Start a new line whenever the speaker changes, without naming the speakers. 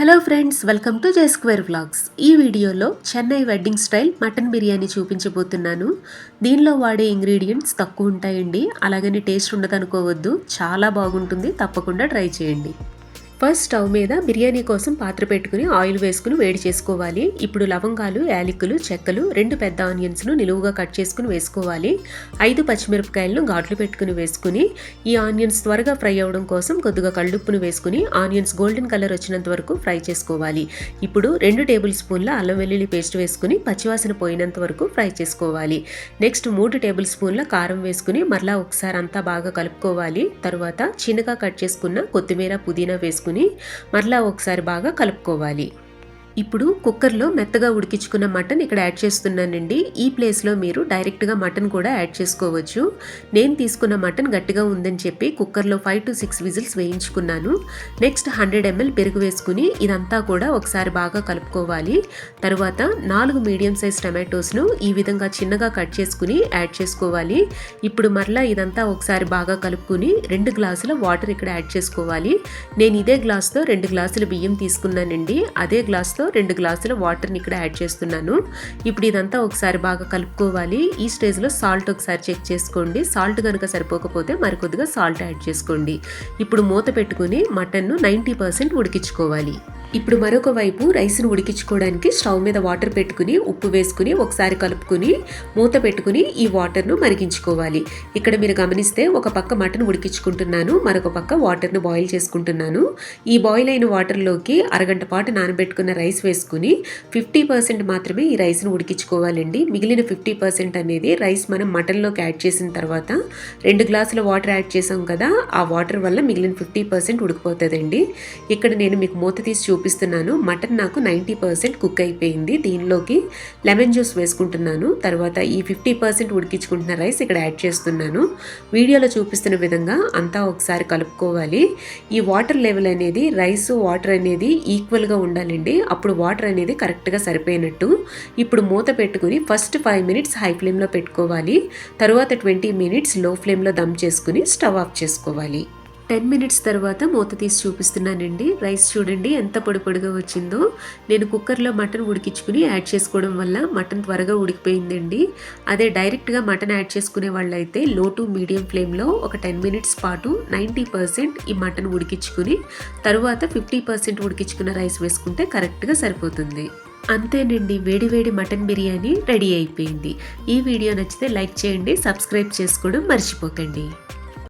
Hello friends welcome to Jai square vlogs. ఈ వీడియోలో Chennai wedding style mutton biryani చూపించబోతున్నాను. దీనిలో వాడే ఇంగ్రీడియంట్స్ తక్కువ ఉంటాయండి. అలాగని టేస్ట్ ఉండదనుకోవద్దు. చాలా బాగుంటుంది. తప్పకుండా ట్రై చేయండి. ఫస్ట్ స్టవ్ మీద బిర్యానీ కోసం పాత్ర పెట్టుకుని ఆయిల్ వేసుకుని వేడి చేసుకోవాలి. ఇప్పుడు లవంగాలు యాలకులు చెక్కలు రెండు పెద్ద ఆనియన్స్ను నిలువుగా కట్ చేసుకుని వేసుకోవాలి. ఐదు పచ్చిమిరపకాయలను ఘాట్లు పెట్టుకుని వేసుకుని ఈ ఆనియన్స్ త్వరగా ఫ్రై అవ్వడం కోసం కొద్దిగా కళ్ళుప్పును వేసుకుని ఆనియన్స్ గోల్డెన్ కలర్ వచ్చినంత వరకు ఫ్రై చేసుకోవాలి. ఇప్పుడు రెండు టేబుల్ స్పూన్ల అల్లం వెల్లుల్లి పేస్ట్ వేసుకుని పచ్చివాసన పోయినంత వరకు ఫ్రై చేసుకోవాలి. నెక్స్ట్ మూడు టేబుల్ స్పూన్ల కారం వేసుకుని మరలా ఒకసారి అంతా బాగా కలుపుకోవాలి. తర్వాత చిన్నగా కట్ చేసుకున్న కొత్తిమీర పుదీనా వేసుకుని మరలా ఒకసారి బాగా కలుపుకోవాలి. ఇప్పుడు కుక్కర్లో మెత్తగా ఉడికించుకున్న మటన్ ఇక్కడ యాడ్ చేస్తున్నానండి. ఈ ప్లేస్లో మీరు డైరెక్ట్గా మటన్ కూడా యాడ్ చేసుకోవచ్చు. నేను తీసుకున్న మటన్ గట్టిగా ఉందని చెప్పి కుక్కర్లో ఫైవ్ టు సిక్స్ విజిల్స్ వేయించుకున్నాను. నెక్స్ట్ హండ్రెడ్ ఎంఎల్ పెరుగు వేసుకుని ఇదంతా కూడా ఒకసారి బాగా కలుపుకోవాలి. తర్వాత నాలుగు మీడియం సైజ్ టమాటోస్ను ఈ విధంగా చిన్నగా కట్ చేసుకుని యాడ్ చేసుకోవాలి. ఇప్పుడు మరలా ఇదంతా ఒకసారి బాగా కలుపుకుని రెండు గ్లాసుల వాటర్ ఇక్కడ యాడ్ చేసుకోవాలి. నేను ఇదే గ్లాస్తో రెండు గ్లాసుల బియ్యం తీసుకున్నానండి. అదే గ్లాస్తో రెండు గ్లాసుల వాటర్ని ఇక్కడ యాడ్ చేస్తున్నాను. ఇప్పుడు ఇదంతా ఒకసారి బాగా కలుపుకోవాలి. ఈ స్టేజ్లో సాల్ట్ ఒకసారి చెక్ చేసుకోండి. సాల్ట్ కనుక సరిపోకపోతే మరికొద్దిగా సాల్ట్ యాడ్ చేసుకోండి. ఇప్పుడు మూత పెట్టుకుని మటన్ను నైంటీ పర్సెంట్ ఉడికించుకోవాలి. ఇప్పుడు మరొక వైపు రైస్ను ఉడికించుకోవడానికి స్టవ్ మీద వాటర్ పెట్టుకుని ఉప్పు వేసుకుని ఒకసారి కలుపుకుని మూత పెట్టుకుని ఈ వాటర్ను మరిగించుకోవాలి. ఇక్కడ మీరు గమనిస్తే ఒక పక్క మటన్ ఉడికించుకుంటున్నాను మరొక పక్క వాటర్ను బాయిల్ చేసుకుంటున్నాను. ఈ బాయిల్ అయిన వాటర్లోకి అరగంట పాటు నానబెట్టుకున్న రైస్ రైస్ వేసుకుని ఫిఫ్టీ పర్సెంట్ మాత్రమే ఈ రైస్ను ఉడికించుకోవాలండి. మిగిలిన ఫిఫ్టీ పర్సెంట్ అనేది రైస్ మనం మటన్లోకి యాడ్ చేసిన తర్వాత రెండు గ్లాసుల వాటర్ యాడ్ చేసాం కదా ఆ వాటర్ వల్ల మిగిలిన ఫిఫ్టీ పర్సెంట్ ఉడికిపోతుందండి. ఇక్కడ నేను మీకు మూత తీసి చూపిస్తున్నాను. మటన్ నాకు నైంటీ పర్సెంట్ కుక్ అయిపోయింది. దీనిలోకి లెమన్ జ్యూస్ వేసుకుంటున్నాను. తర్వాత ఈ ఫిఫ్టీ పర్సెంట్ ఉడికించుకుంటున్న రైస్ ఇక్కడ యాడ్ చేస్తున్నాను. వీడియోలో చూపిస్తున్న విధంగా అంతా ఒకసారి కలుపుకోవాలి. ఈ వాటర్ లెవెల్ అనేది రైస్ వాటర్ అనేది ఈక్వల్గా ఉండాలండి. అప్పుడు వాటర్ అనేది కరెక్ట్గా సరిపోయినట్టు. ఇప్పుడు మూత పెట్టుకుని ఫస్ట్ ఫైవ్ మినిట్స్ హై ఫ్లేమ్లో పెట్టుకోవాలి. తర్వాత ట్వంటీ మినిట్స్లో ఫ్లేమ్లో దమ్ చేసుకుని స్టవ్ ఆఫ్ చేసుకోవాలి. టెన్ మినిట్స్ తర్వాత మూత తీసి చూపిస్తున్నానండి. రైస్ చూడండి ఎంత పొడి పొడిగా వచ్చిందో. నేను కుక్కర్లో మటన్ ఉడికించుకుని యాడ్ చేసుకోవడం వల్ల మటన్ త్వరగా ఉడికిపోయిందండి. అదే డైరెక్ట్గా మటన్ యాడ్ చేసుకునే వాళ్ళైతే లో టు మీడియం ఫ్లేమ్లో ఒక టెన్ మినిట్స్ పాటు నైంటీ పర్సెంట్ ఈ మటన్ ఉడికించుకుని తర్వాత ఫిఫ్టీ పర్సెంట్ ఉడికించుకున్న రైస్ వేసుకుంటే కరెక్ట్గా సరిపోతుంది. అంతేనండి వేడివేడి మటన్ బిర్యానీ రెడీ అయిపోయింది. ఈ వీడియో నచ్చితే లైక్ చేయండి సబ్స్క్రైబ్ చేసుకోవడం మర్చిపోకండి.